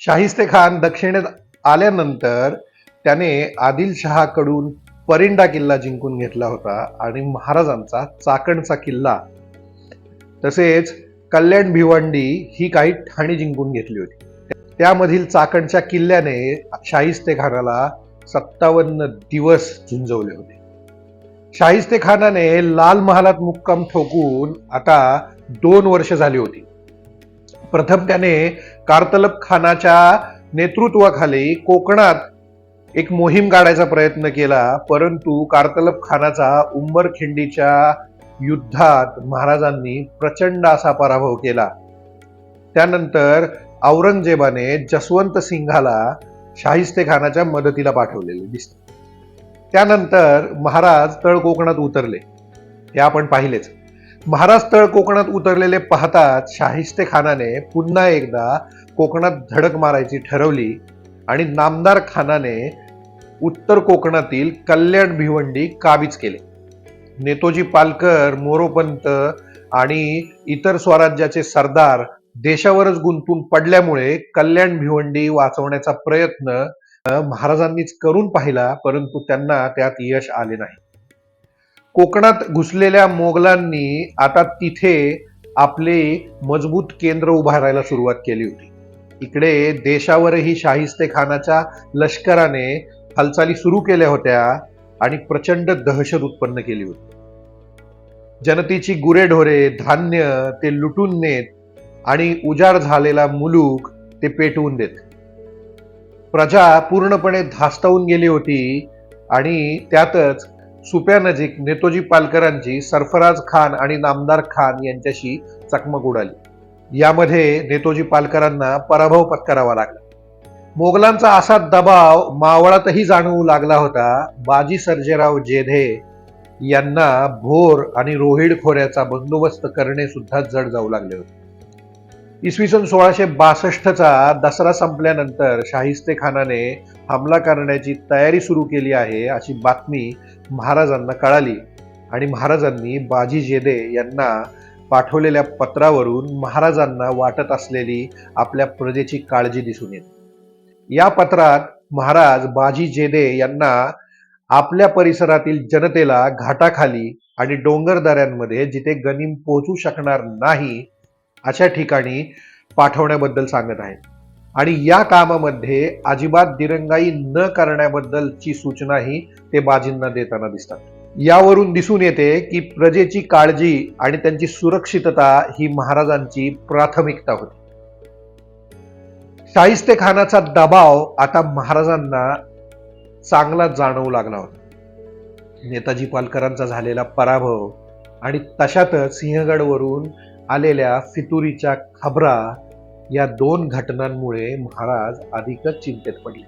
शाहिस्ते खान दक्षिणेत आल्यानंतर त्याने आदिलशहाकडून परिंडा किल्ला जिंकून घेतला होता आणि महाराजांचा चाकणचा किल्ला. तसेच कल्याण भिवंडी ही काही ठाणी जिंकून घेतली होती. त्यामधील चाकणच्या किल्ल्याने शाहिस्ते खानाला सत्तावन्न दिवस झुंजवले होते. शाहिस्ते खानाने लाल महालात मुक्काम ठोकून आता दोन वर्ष झाली होती. प्रथम त्याने कारतलब खानाच्या नेतृत्वाखाली कोकणात एक मोहीम काढायचा प्रयत्न केला परंतु कारतलब खानाचा उंबरखिंडीच्या युद्धात महाराजांनी प्रचंड असा पराभव केला. त्यानंतर औरंगजेबाने जसवंत सिंघाला शाहिस्ते खानाच्या मदतीला पाठवलेले दिसते. त्यानंतर महाराज तळ कोकणात उतरले. हे आपण पाहिलेच. महाराष्ट्र कोकणात उतरलेले पाहताच शाहिस्ते खानाने पुन्हा एकदा कोकणात धडक मारायची ठरवली आणि नामदार खानाने उत्तर कोकणातील कल्याण भिवंडी काबीज केले. नेतोजी पालकर मोरोपंत आणि इतर स्वराज्याचे सरदार देशावरच गुंतून पडल्यामुळे कल्याण भिवंडी वाचवण्याचा प्रयत्न महाराजांनीच करून पाहिला परंतु त्यांना त्यात यश आले नाही. कोकणात घुसलेल्या मोगलांनी आता तिथे आपले मजबूत केंद्र उभारायला सुरुवात केली होती. इकडे देशावरही शाहिस्ते खानाच्या लष्कराने हालचाली सुरू केल्या होत्या आणि प्रचंड दहशत उत्पन्न केली होती. जनतेची गुरेढोरे धान्य ते लुटून नेत आणि उजाड झालेला मुलूक ते पेटवून देत. प्रजा पूर्णपणे धास्तावून गेली होती आणि त्यातच सुप्यानजीक नेतोजी पालकरांची सरफराज खान आणि नामदार खान यांच्याशी चकमक उडाली. यामध्ये नेतोजी पालकरांना पराभव पत्करावा लागला. मोगलांचा असा दबाव मावळातही जाणवू लागला होता. बाजी सर्जेराव जेधे यांना भोर आणि रोहिड खोऱ्याचा बंदोबस्त करणे सुद्धा जड जाऊ लागले होते. इसवी सन सोळाशे बासष्टचा दसरा संपल्यानंतर शाहिस्ते खानाने हमला करण्याची तयारी सुरू केली आहे अशी बातमी महाराजांना कळाली आणि महाराजांनी बाजी जेदे यांना पाठवलेल्या पत्रावरून महाराजांना वाटत असलेली आपल्या प्रजेची काळजी दिसून येते. या पत्रात महाराज बाजी जेदे यांना आपल्या परिसरातील जनतेला घाटाखाली आणि डोंगरदऱ्यांमध्ये जिथे गनिम पोहोचू शकणार नाही अशा ठिकाणी पाठवण्याबद्दल सांगत आहेत. आणि या कामामध्ये अजिबात दिरंगाई न करण्याबद्दलची सूचनाही ते बाजींना देताना दिसतात. यावरून दिसून येते की प्रजेची काळजी आणि त्यांची सुरक्षितता ही महाराजांची प्राथमिकता होती. शाहिस्ते खानाचा दबाव आता महाराजांना चांगला जाणवू लागला होता. नेताजी पालकरांचा झालेला पराभव आणि तशातच सिंहगडवरून आलेल्या फितुरीच्या खबरा या दोन घटनांमुळे महाराज अधिकच चिंतेत पडले.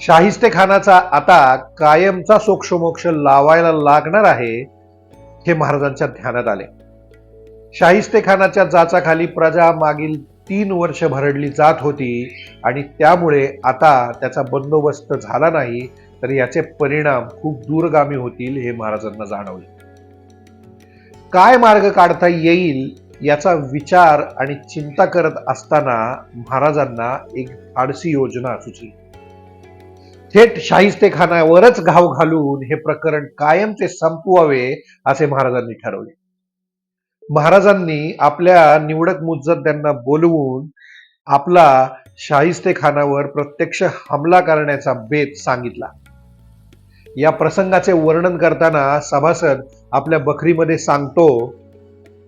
शाहिस्ते खानाचा आता कायमचा सोक्षमोक्ष लावायला लागणार आहे हे महाराजांच्या ध्यानात आले. शाहिस्ते खानाच्या जाचाखाली प्रजा मागील तीन वर्ष भरडली जात होती आणि त्यामुळे आता त्याचा बंदोबस्त झाला नाही तर याचे परिणाम खूप दूरगामी होतील हे महाराजांना जाणवले. काय मार्ग काढता येईल याचा विचार आणि चिंता करत असताना महाराजांना एक धाडसी योजना सुचली. थेट शाहिस्ते खानावरच घाव घालून हे प्रकरण कायमचे संपवावे असे महाराजांनी ठरवले. महाराजांनी आपल्या निवडक मुज्जद्यांना बोलवून आपला शाहिस्ते खानावर प्रत्यक्ष हमला करण्याचा बेत सांगितला. या प्रसंगाचे वर्णन करताना सभासद आपल्या बखरीमध्ये सांगतो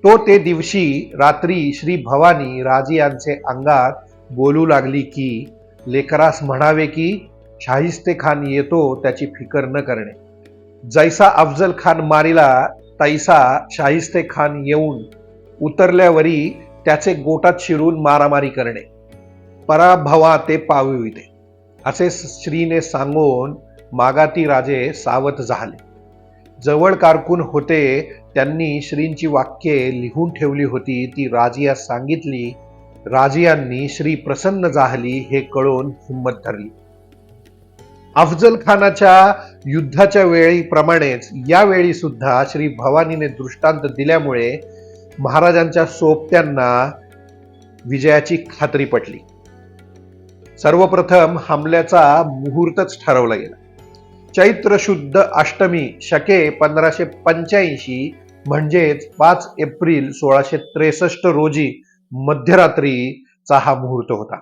तो ते दिवशी रात्री श्री भवानी राजे यांचे अंगात बोलू लागली की लेकरास म्हणावे की शाहिस्ते खान येतो त्याची फिकर न करणे. जैसा अफजल खान मारिला तैसा शाहिस्ते खान येऊन उतरल्यावरी त्याचे गोटात शिरून मारामारी करणे. पराभवा ते पाविते असे श्रीने सांगून मागाती राजे सावध झाले. जवळ कारकून होते त्यांनी श्रींची वाक्ये लिहून ठेवली होती ती राजियास सांगितली. राजियांनी श्री प्रसन्न झाली हे कळून हिंमत धरली. अफजल खानाच्या युद्धाच्या वेळीप्रमाणेच यावेळी सुद्धा श्री भवानीने दृष्टांत दिल्यामुळे महाराजांच्या सोबत्यांना विजयाची खात्री पटली. सर्वप्रथम हमल्याचा मुहूर्तच ठरवला गेला. चैत्र शुद्ध अष्टमी शके पंधराशे पंच्याऐंशी म्हणजेच पाच एप्रिल सोळाशे त्रेसष्ट रोजी मध्यरात्रीचा हा मुहूर्त होता.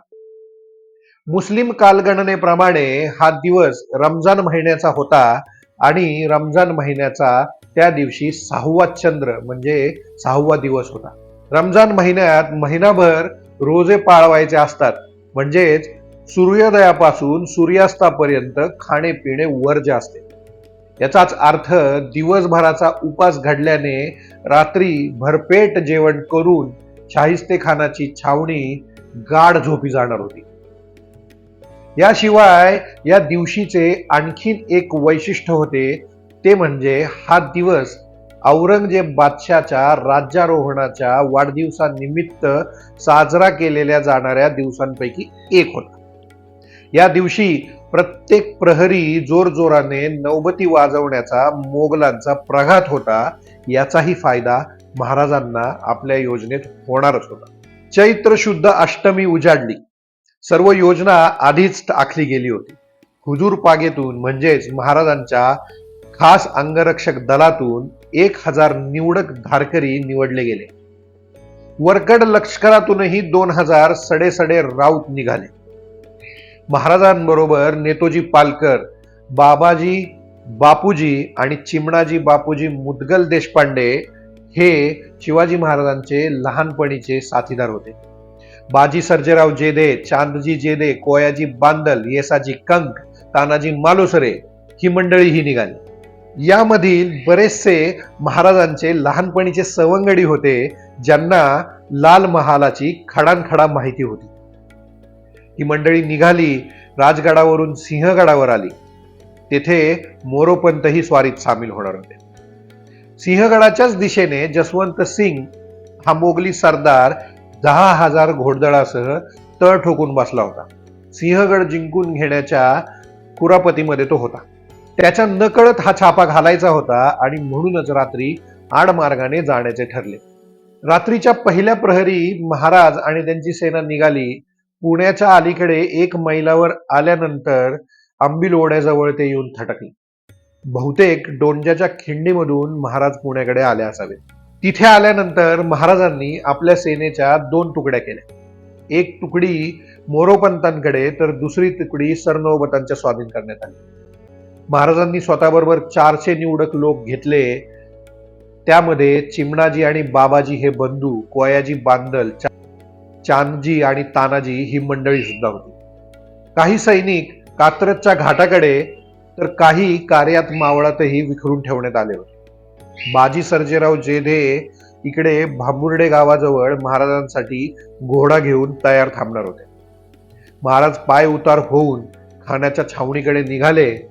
मुस्लिम कालगणनेप्रमाणे हा दिवस रमजान महिन्याचा होता आणि रमजान महिन्याचा त्या दिवशी सहावा चंद्र म्हणजे सहावा दिवस होता. रमजान महिन्यात महिनाभर रोजे पाळवायचे असतात. म्हणजेच सूर्योदयापासून सूर्यास्तापर्यंत खाणे पिणे वर्ज्य असते. याचाच अर्थ दिवसभराचा उपास घडल्याने रात्री भरपेट जेवण करून शाहिस्ते खानाची छावणी गाढ झोपी जाणार होती. याशिवाय या दिवशीचे आणखीन एक वैशिष्ट्य होते ते म्हणजे हा दिवस औरंगजेब बादशाच्या राज्यारोहणाच्या वाढदिवसानिमित्त साजरा केलेल्या जाणाऱ्या दिवसांपैकी एक होता. या दिवशी प्रत्येक प्रहरी जोरजोराने नौबती वाजवण्याचा मोगलांचा प्रघात होता. याचाही फायदा महाराजांना आपल्या योजनेत होणारच होता. चैत्र शुद्ध अष्टमी उजाडली. सर्व योजना आधीच आखली गेली होती. हुजूर पागेतून म्हणजेच महाराजांच्या खास अंगरक्षक दलातून एक हजार निवडक धारकरी निवडले गेले. वरकड लष्करातूनही दोन हजार सडेसडे राऊत निघाले. महाराजांबरोबर नेतोजी पालकर बाबाजी बापूजी आणि चिमणाजी बापूजी मुदगल देशपांडे हे शिवाजी महाराजांचे लहानपणीचे साथीदार होते. बाजी सर्जेराव जेदे चांदजी जेदे कोयाजी बांदल येसाजी कंक तानाजी मालुसरे ही मंडळी ही निघाली. यामधील बरेचसे महाराजांचे लहानपणीचे सवंगडी होते ज्यांना लाल महालाची खडानखडा माहिती होती. ही मंडळी निघाली राजगडावरून सिंहगडावर आली. तेथे मोरोपंतही स्वारीत सामील होणार होते. सिंहगडाच्याच दिशेने जसवंत सिंग हा मोगली सरदार दहा हजार घोडदळासह तळ ठोकून बसला होता. सिंहगड जिंकून घेण्याच्या कुरापतीमध्ये तो होता. त्याच्या नकळत हा छापा घालायचा होता आणि म्हणूनच रात्री आडमार्गाने जाण्याचे ठरले. रात्रीच्या पहिल्या प्रहरी महाराज आणि त्यांची सेना निघाली. पुण्याच्या अलीकडे एक मैलावर आल्यानंतर आंबील ओढ्याजवळ ते येऊन थटकले. बहुतेक डोंजाच्या खिंडीमधून महाराज पुण्याकडे आले असावे तिथे आल्यानंतर महाराजांनी आपल्या सेनेच्या दोन तुकड्या केल्या. एक तुकडी मोरोपंतांकडे तर दुसरी तुकडी सरनोबतांच्या स्वाधीन करण्यात आली. महाराजांनी स्वतःबरोबर चारशे निवडक लोक घेतले. त्यामध्ये चिमणाजी आणि बाबाजी हे बंधू कोयाजी बांदल चांदजी आणि तानाजी ही मंडळी सुद्धा होती. काही सैनिक कात्रजच्या घाटाकडे तर काही कार्यात मावळातही विखरून ठेवण्यात आले होते. बाजी सर्जेराव जेधे इकडे भांबुर्डे गावाजवळ महाराजांसाठी घोडा घेऊन तयार थांबणार होते. महाराज पाय उतार होऊन खाण्याच्या छावणीकडे निघाले.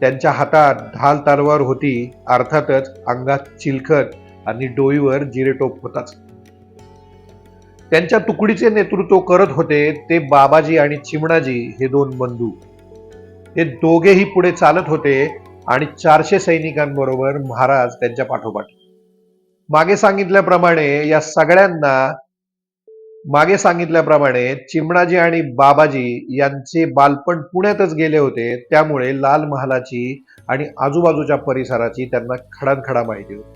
त्यांच्या हातात ढाल तारवार होती. अर्थातच अंगात चिलखत आणि डोईवर जिरेटोप होताच. त्यांच्या तुकडीचे नेतृत्व करत होते ते बाबाजी आणि चिमणाजी हे दोन बंधू. हे दोघेही पुढे चालत होते आणि चारशे सैनिकांबरोबर महाराज त्यांच्या पाठोपाठ. मागे सांगितल्याप्रमाणे या सगळ्यांना मागे सांगितल्याप्रमाणे चिमणाजी आणि बाबाजी यांचे बालपण पुण्यातच गेले होते त्यामुळे लाल महालाची आणि आजूबाजूच्या परिसराची त्यांना खडानखडा माहिती होती.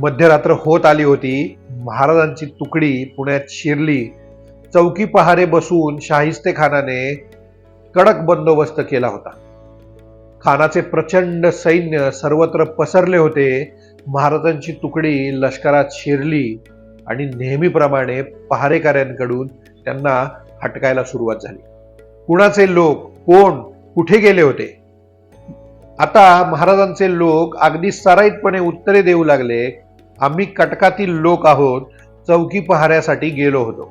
मध्यरात्र होत आली होती. महाराजांची तुकडी पुण्यात शिरली. चौकी पहारे बसून शाहिस्ते खानाने कडक बंदोबस्त केला होता. खानाचे प्रचंड सैन्य सर्वत्र पसरले होते. महाराजांची तुकडी लष्करात शिरली आणि नेहमीप्रमाणे पहारेकऱ्यांकडून त्यांना हटकायला सुरुवात झाली. कुणाचे लोक कोण कुठे गेले होते? आता महाराजांचे लोक अगदी सराईतपणे उत्तरे देऊ लागले. आम्ही कटकातील लोक आहोत चौकी पहाऱ्यासाठी गेलो होतो.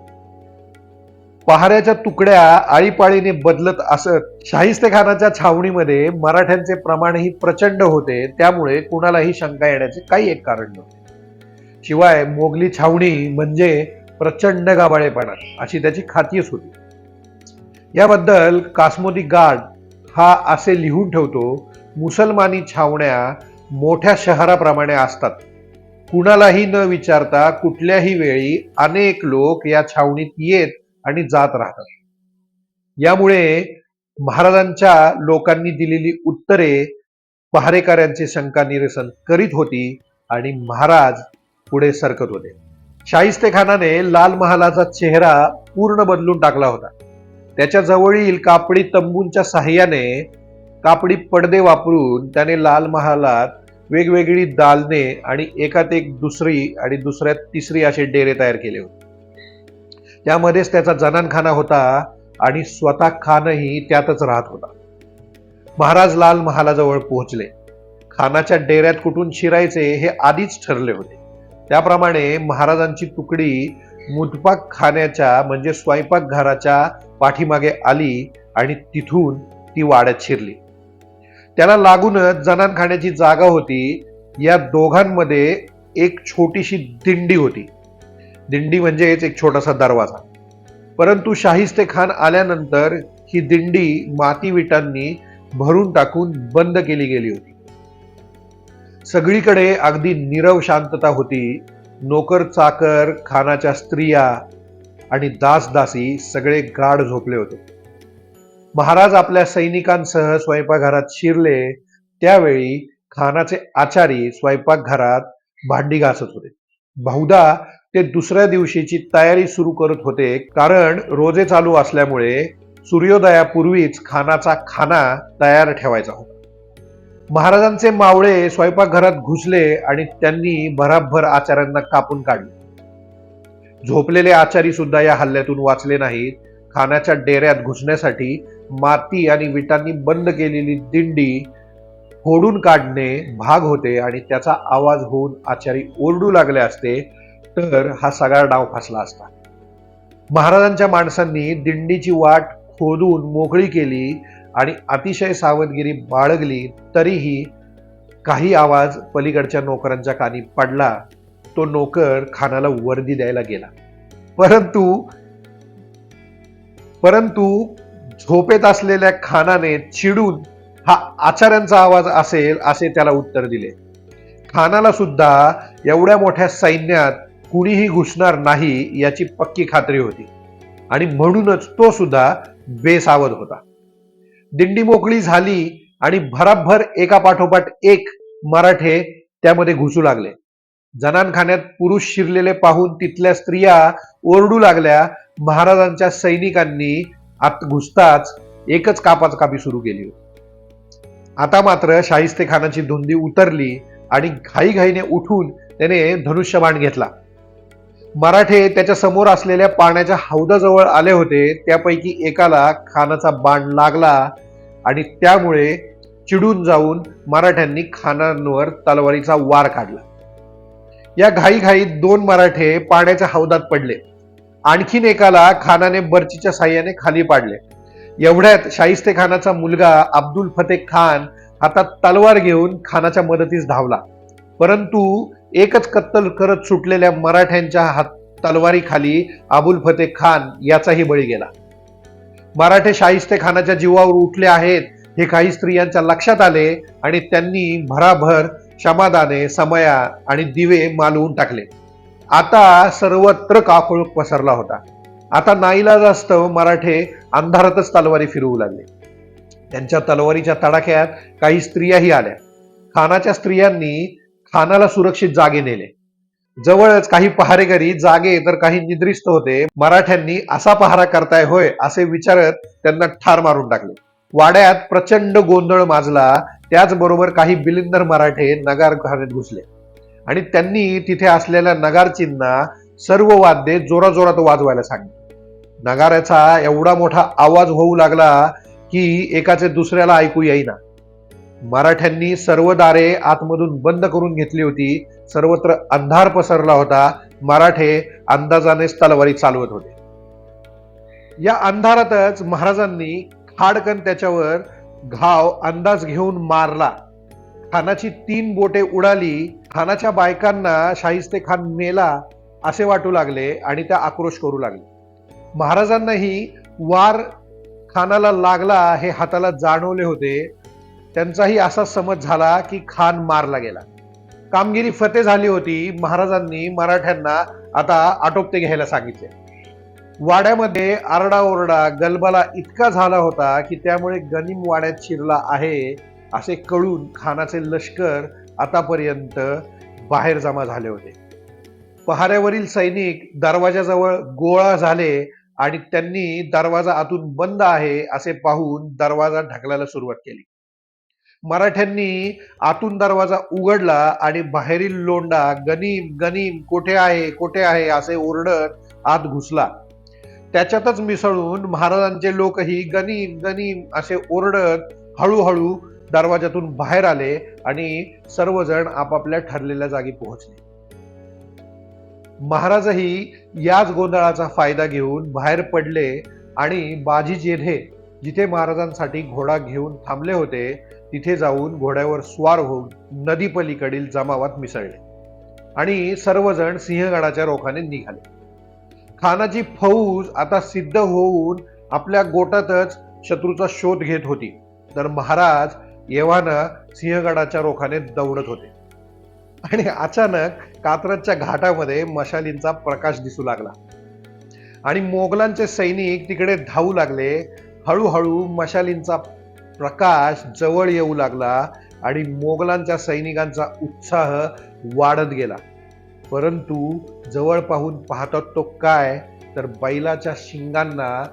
पहाऱ्याच्या तुकड्या आळीपाळीने बदलत असत शाहिस्ते खानाच्या छावणीमध्ये मराठ्यांचे प्रमाणही प्रचंड होते त्यामुळे कुणालाही शंका येण्याचे काही एक कारण नव्हते. शिवाय मोगली छावणी म्हणजे प्रचंड गाबाळेपणा अशी त्याची खातीच होती. याबद्दल कासमोदी गार्ड हा असे लिहून ठेवतो मुसलमानी छावण्या मोठ्या शहराप्रमाणे असतात. कुणालाही न विचारता कुठल्याही वेळी अनेक लोक या छावणीत येत आणि जात राहतात. यामुळे महाराजांच्या लोकांनी दिलेली उत्तरे पहारेकऱ्यांची शंका निरसन करीत होती आणि महाराज पुढे सरकत होते. शाहिस्ते खानाने लाल महालाचा चेहरा पूर्ण बदलून टाकला होता. त्याच्या जवळील कापडी तंबूंच्या साह्याने कापडी पडदे वापरून त्याने लाल महालात वेगवेगळी दालने आणि एकात एक दुसरी आणि दुसऱ्यात तिसरी असे डेरे तयार केले होते. त्यामध्येच त्याचा जनानखाना होता आणि स्वतः खानही त्यातच राहत होता. महाराज लाल महालाजवळ पोहोचले. खानाच्या डेऱ्यात कुठून शिरायचे हे आधीच ठरले होते. त्याप्रमाणे महाराजांची तुकडी मुदपाक खाण्याच्या म्हणजे स्वयंपाकघराच्या पाठीमागे आली आणि तिथून ती वाड्यात शिरली. त्याला लागूनच जनानखाण्याची जागा होती. या दोघांमध्ये एक छोटीशी दिंडी होती. दिंडी म्हणजेच एक छोटासा दरवाजा. परंतु शाहिस्ते खान आल्यानंतर ही दिंडी माती विटांनी भरून टाकून बंद केली गेली होती. सगळीकडे अगदी नीरव शांतता होती. नोकर चाकर खानाच्या स्त्रिया आणि दासदासी सगळे गाढ झोपले होते. महाराज आपल्या सैनिकांसह स्वयंपाकघरात शिरले त्यावेळी खानाचे आचारी स्वयंपाकघरात भांडी घासत होते. बहुधा ते दुसऱ्या दिवशीची तयारी सुरू करत होते कारण रोजे चालू असल्यामुळे सूर्योदयापूर्वीच खानाचा खाना तयार ठेवायचा होता. महाराजांचे मावळे स्वयंपाकघरात घुसले आणि त्यांनी भराभर आचार्यांना कापून काढले. झोपलेले आचारी सुद्धा या हल्ल्यातून वाचले नाहीत. खानाच्या डेऱ्यात घुसण्यासाठी माती आणि विटांनी बंद केलेली दिंडी फोडून काढणे भाग होते आणि त्याचा आवाज होऊन आचारी ओरडू लागले असते तर हा सगळा डाव फसला असता. महाराजांच्या माणसांनी दिंडीची वाट खोदून मोकळी केली आणि अतिशय सावधगिरी बाळगली तरीही काही आवाज पलीकडच्या नोकरांच्या कानी पडला. तो नोकर खानाला वर्दी द्यायला गेला. परंतु परंतु झोपेत असलेल्या खानाने चिडून हा आचार्यांचा आवाज असेल असे त्याला उत्तर दिले. खानाला सुद्धा एवढ्या मोठ्या सैन्यात कुणीही घुसणार नाही याची पक्की खात्री होती. आणि म्हणूनच तो सुद्धा बेसावध होता. दिंडी मोकळी झाली आणि भराभर एका पाठोपाठ एक मराठे त्यामध्ये घुसू लागले. जनानखान्यात पुरुष शिरलेले पाहून तिथल्या स्त्रिया ओरडू लागल्या. महाराजांच्या सैनिकांनी आत घुसताच एकच कापाच कापी सुरू केली होती. आता मात्र शाहिस्ते खानाची धुंदी उतरली आणि घाईघाईने उठून त्याने धनुष्यबाण घेतला. मराठे त्याच्यासमोर असलेल्या पाण्याच्या हौदाजवळ आले होते त्यापैकी एकाला खानाचा बाण लागला आणि त्यामुळे चिडून जाऊन मराठ्यांनी खानांवर तलवारीचा वार काढला. या घाईघाईत दोन मराठे पाण्याच्या हौदात पडले. आणखीन एकाला खानाने बर्चीच्या साह्याने खाली पाडले. एवढ्यात शाहिस्ते खानाचा मुलगा अब्दुल फतेह खान हातात तलवार घेऊन खानाच्या मदतीस धावला. परंतु एकच कत्तल करत सुटलेल्या मराठ्यांच्या हात तलवारीखाली अबुल फतेह खान याचाही बळी गेला. मराठे शाहिस्ते खानाच्या जीवावर उठले आहेत हे काही स्त्रियांच्या लक्षात आले आणि त्यांनी भराभर क्षमादाने समया आणि दिवे मालवून टाकले. आता सर्वत्र काफळ पसरला होता. आता नाईलाजास्तव मराठे अंधारातच तलवारी फिरवू लागले. त्यांच्या तलवारीच्या तडाख्यात काही स्त्रियाही आल्या. खानाच्या स्त्रियांनी खानाला सुरक्षित जागे नेले. जवळच काही पहारेकरी जागे तर काही निद्रिस्त होते. मराठ्यांनी असा पहारा करताय होय असे विचारत त्यांना ठार मारून टाकले. वाड्यात प्रचंड गोंधळ माजला. त्याचबरोबर काही बिलिंदर मराठे नगार घालत घुसले. आणि त्यांनी तिथे असलेल्या नगारचींना सर्व वाद्ये जोराजोरात वाजवायला सांगितले. नगाऱ्याचा एवढा मोठा आवाज होऊ लागला की एकाचे दुसऱ्याला ऐकू येईना. मराठ्यांनी सर्व दारे आतमधून बंद करून घेतली होती. सर्वत्र अंधार पसरला होता. मराठे अंदाजानेच तलवारी चालवत होते. या अंधारातच महाराजांनी खाडकन त्याच्यावर घाव अंदाज घेऊन मारला. खानाची तीन बोटे उडाली. खानाच्या बायकांना शाहिस्ते खान मेला असे वाटू लागले आणि त्या आक्रोश करू लागले. महाराजांनाही वार खानाला लागला हे हाताला जाणवले होते. त्यांचाही असा समज झाला की खान मारला गेला. कामगिरी फते झाली होती. महाराजांनी मराठ्यांना आता आटोपते घ्यायला सांगितले. वाड्यामध्ये आरडाओरडा गलबला इतका झाला होता की त्यामुळे गनिम वाड्यात शिरला आहे असे कळून खानाचे लष्कर आतापर्यंत बाहेर जमा झाले होते. पहाऱ्यावरील सैनिक दरवाजाजवळ गोळा झाले आणि त्यांनी दरवाजा आतून बंद आहे असे पाहून दरवाजा ढकलायला सुरुवात केली. मराठ्यांनी आतून दरवाजा उघडला आणि बाहेरील लोंडा गनीम गनीम कोठे आहे कोठे आहे असे ओरडत आत घुसला. त्याच्यातच मिसळून महाराजांचे लोकही गनीम गनीम असे ओरडत हळूहळू दरवाजातून बाहेर आले आणि सर्वजण आपापल्या ठरलेल्या जागी पोहोचले. महाराजही याच गोंधळाचा फायदा घेऊन बाहेर पडले आणि बाजी जेधे जिथे महाराजांसाठी घोडा घेऊन थांबले होते तिथे जाऊन घोड्यावर स्वार होऊन नदीपलीकडील जमावात मिसळले आणि सर्वजण सिंहगडाच्या रोखाने निघाले. खानाची फौज आता सिद्ध होऊन आपल्या गोटातच शत्रूचा शोध घेत होती. तर महाराज येवानं सिंहगडाच्या रोखाने दौडत होते. आणि अचानक कात्रजच्या घाटामध्ये मशालींचा प्रकाश दिसू लागला. आणि मोगलांचे सैनिक तिकडे धावू लागले. हळूहळू मशालींचा प्रकाश जवळ येऊ लागला आणि मोगलांच्या सैनिकांचा उत्साह वाढत गेला. परंतु जवळ पाहून पाहतात तो काय? तर बैलाच्या शिंगांना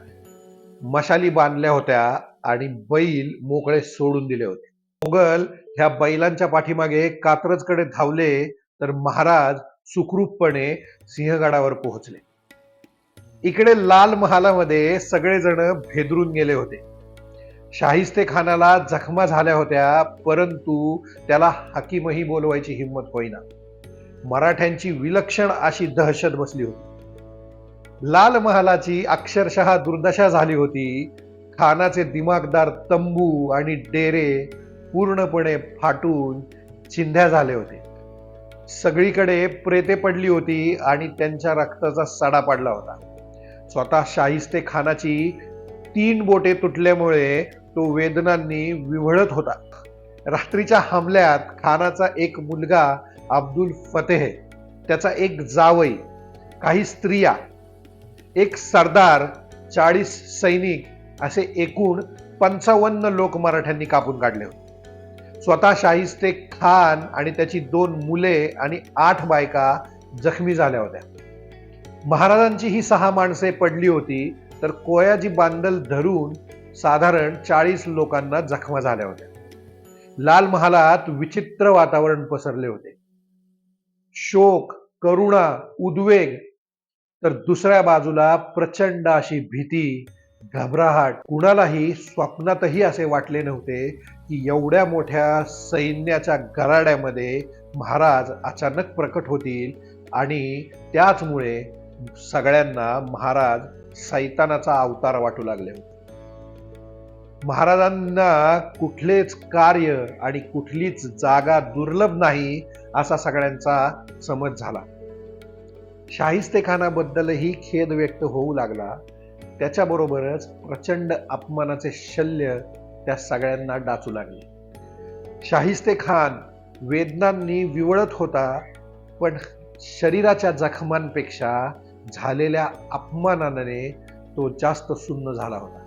मशाली बांधल्या होत्या आणि बैल मोकळे सोडून दिले होते. मोगल ह्या बैलांच्या पाठीमागे कात्रजकडे धावले तर महाराज सुखरूपपणे सिंहगडावर पोहोचले. इकडे लाल महालामध्ये सगळेजण भेदरून गेले होते. शाहिस्ते खानाला जखमा झाल्या होत्या परंतु त्याला हकीमही बोलवायची हिंमत होईना. मराठ्यांची विलक्षण अशी दहशत बसली होती. लाल महालाची अक्षरशः दुर्दशा झाली होती खानाचे दिमागदार तंबू आणि डेरे पूर्णपणे फाटून चिंध्या झाले होते. सगळीकडे प्रेते पडली होती आणि त्यांच्या रक्ताचा सडा पडला होता. स्वतः शाहिस्ते खानाची तीन बोटे तुटल्यामुळे तो वेदनांनी विव्हळत होता. रात्रीच्या हमल्यात खानाचा एक मुलगा अब्दुल फतेह त्याचा एक जावई काही स्त्रिया एक सरदार चाळीस सैनिक असे एकूण पंचावन्न लोक मराठ्यांनी कापून काढले होते. स्वतः शाहिस्ते खान आणि त्याची दोन मुले आणि आठ बायका जखमी झाल्या होत्या. महाराजांची ही सहा माणसे पडली होती तर कोयाजी बांदल धरून साधारण चाळीस लोकांना जखमा झाल्या होत्या. लाल महालात विचित्र वातावरण पसरले होते. शोक करुणा उद्वेग तर दुसऱ्या बाजूला प्रचंड अशी भीती घबराहट कुणालाही स्वप्नातही असे वाटले नव्हते की एवढ्या मोठ्या सैन्याच्या गराड्यामध्ये महाराज अचानक प्रकट होतील आणि त्याचमुळे सगळ्यांना महाराज सैतानाचा अवतार वाटू लागले होते. महाराजांना कुठलेच कार्य आणि कुठलीच जागा दुर्लभ नाही असा सगळ्यांचा समज झाला. शाहिस्ते खानाबद्दलही खेद व्यक्त होऊ लागला. त्याच्याबरोबरच प्रचंड अपमानाचे शल्य त्या सगळ्यांना डाचू लागले. शाहिस्ते खान वेदनांनी विवळत होता पण शरीराच्या जखमांपेक्षा झालेल्या अपमानाने तो जास्त सुन्न झाला होता.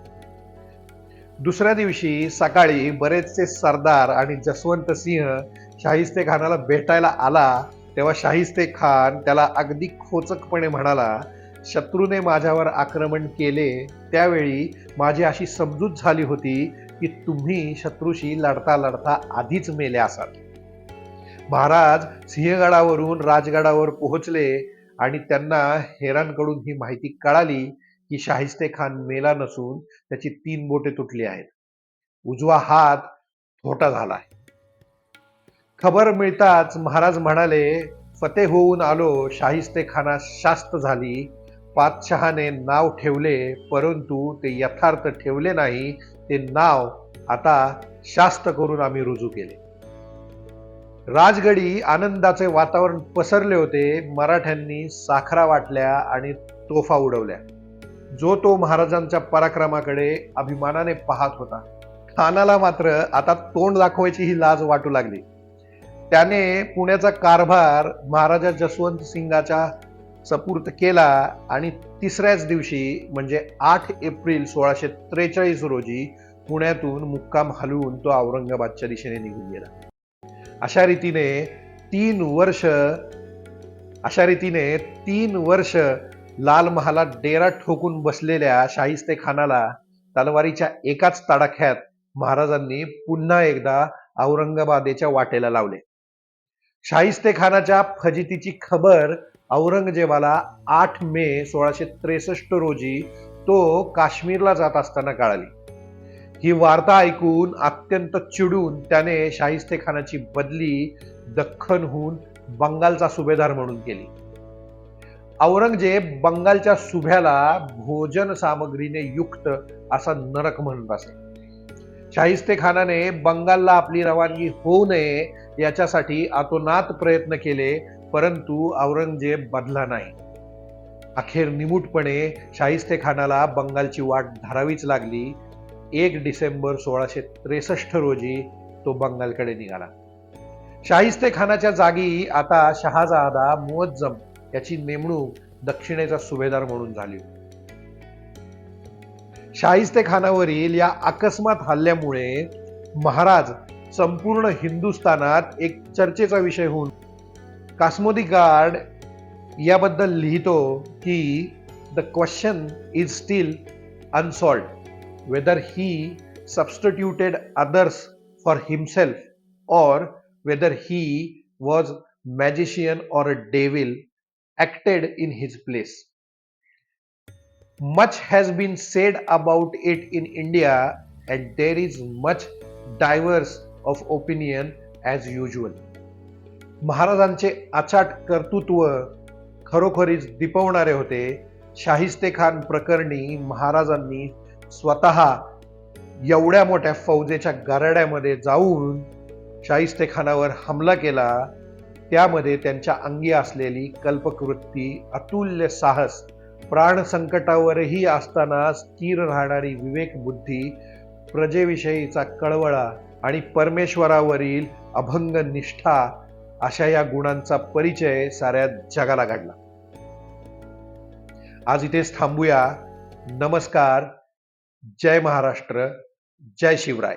दुसऱ्या दिवशी सकाळी बरेचसे सरदार आणि जसवंत सिंह शाहिस्ते खानाला भेटायला आला तेव्हा शाहिस्ते खान त्याला अगदी खोचकपणे म्हणाला शत्रूने माझ्यावर आक्रमण केले त्यावेळी माझी अशी समजूत झाली होती की तुम्ही शत्रूशी लढता लढता आधीच मेले असाल. महाराज सिंहगडावरून राजगडावर पोहोचले आणि त्यांना हेरांकडून ही माहिती कळाली की शाहिस्ते खान मेला नसून त्याची तीन बोटे तुटली आहेत. उजवा हात थोटा झाला आहे. खबर मिळताच महाराज म्हणाले फते होऊन आलो शाहिस्ते खाना शास्त झाली. पातशहाने नाव ठेवले परंतु ते यथार्थ ठेवले नाही. ते नाव आता शास्त करून आम्ही रुजू केले. राजगडी आनंदाचे वातावरण पसरले होते. मराठ्यांनी साखरा वाटल्या आणि तोफा उडवल्या. जो तो महाराजांच्या पराक्रमाकडे अभिमानाने पाहत होता. खानाला मात्र आता तोंड दाखवायची ही लाज वाटू लागली. त्याने पुण्याचा कारभार महाराजा जसवंत सिंगाच्या सपूर्त केला आणि तिसऱ्याच दिवशी म्हणजे आठ एप्रिल सोळाशे त्रेचाळीस रोजी पुण्यातून मुक्काम हलवून तो औरंगाबादच्या दिशेने निघून गेला. अशा रीतीने तीन वर्ष अशा रीतीने तीन वर्ष लाल महालात डेरा ठोकून बसलेल्या शाहिस्ते खानाला तलवारीच्या एकाच तडाख्यात महाराजांनी पुन्हा एकदा औरंगाबादेच्या वाटेला लावले. शाहिस्ते खानाच्या फजितीची खबर औरंगजेबाला आठ मे सोळाशे त्रेसष्ट रोजी तो काश्मीरला जात असताना कळाली. ही वार्ता ऐकून अत्यंत चिडून त्याने शाहिस्ते खानाची बदली दख्खनहून बंगालचा सुभेदार म्हणून केली. औरंगजेब बंगालच्या सुभ्याला भोजन सामग्रीने युक्त असा नरक म्हणत असे. शाहिस्ते खानाने बंगालला आपली रवानगी होऊ नये याच्यासाठी आतोनात प्रयत्न केले परंतु औरंगजेब बदला नाही. अखेर निमूटपणे शाहिस्ते खानाला बंगालची वाट धरावीच लागली. एक डिसेंबर सोळाशे त्रेसष्ट रोजी तो बंगालकडे निघाला. शाहिस्ते खानाच्या जागी आता शहाजहादा मुअज्जम याची नेमणूक दक्षिणेचा सुभेदार म्हणून झाली. शाहिस्ते खानावरील या अकस्मात हल्ल्यामुळे महाराज संपूर्ण हिंदुस्थानात एक चर्चेचा विषय होऊन कास्मोदी गार्ड याबद्दल लिहितो की the question is still unsolved whether he substituted others for himself और वेदर ही वॉज मॅजिशियन और a devil acted in his place. Much has been said about it in India, and there is much diverse of opinion as usual. महाराजांचे अचाट कर्तृत्व खरोखरीच दिपवणारे होते. शाहिस्ते खान प्रकरणी महाराजांनी स्वतः एवढ्या मोठ्या फौजेच्या गराड्यामध्ये जाऊन शाहिस्ते खानावर हमला केला. त्यामध्ये त्यांच्या अंगी असलेली कल्पकृती अतुल्य साहस प्राण संकटावरही असताना स्थिर राहणारी विवेक बुद्धी प्रजेविषयीचा कळवळा आणि परमेश्वरावरील अभंग निष्ठा अशा या गुणांचा परिचय साऱ्या जगाला घडला. आज इथेच थांबूया. नमस्कार. जय महाराष्ट्र. जय शिवराय.